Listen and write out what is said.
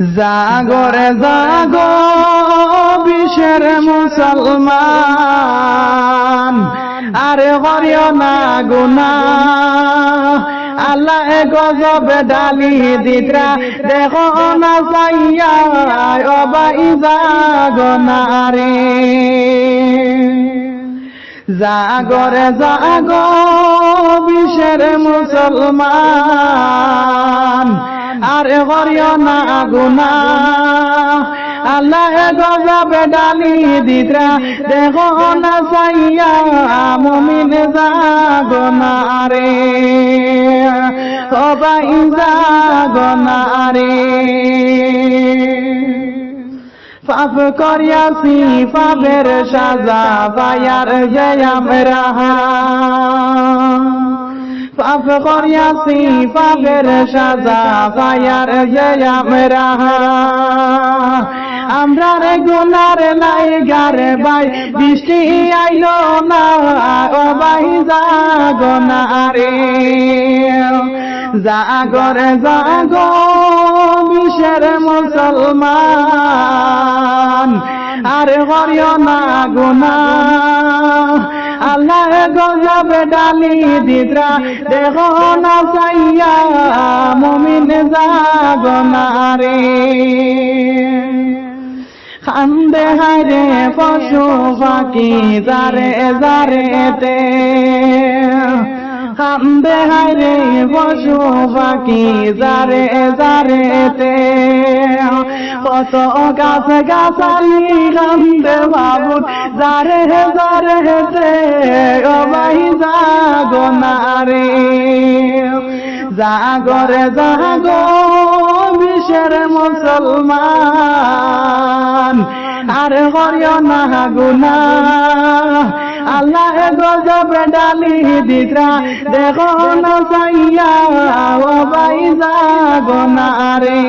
জাগরে জাগ বিশের মুসলমান। আরে হরিয় না গুনা, আল্লাহ গজবে ডালি দিতরা দেখো না চাইয়া অবাই জাগনা রে জাগরে জাগ বিশের মুসলমান। আরে হরিয় না গুনা আল্লাহ গজাবে ডালি দিতরা দেখো না চাইয়া মুমিন জাগনা রে সবাই জাগনা রে পাপ করিয়াছি, পাপের সাজা, পায়ার যে আমরা। পাপ করিয়াছি পাপের সাজা পায়ার যে আমরা আমরা রে গুনার লাই গারে বাই বৃষ্টি আইলো না ও বাই জাগনা রে জাগরে জাগ বিশের মুসলমান আরে হরিয় না গুনা আল্লাহ গজবে ডালি দিদরা দেহ না চাইয়া মমিন জাগনা রে খান্দে হারে পশু পাখি, যারে যারেতে। কান্দে হারে পশু পাখি, যারে যারেতে। কত গাছে গাছালি কান্দে বাবুর যারে যারেতে ও ভাই জাগনা রে জাগরে জাগো বিশের মুসলমান, আর হরিয় না। গুনা আল্লাহ গজবে ডালি দিতরা দেখো না চাইয়া ও বাই জাগনা রে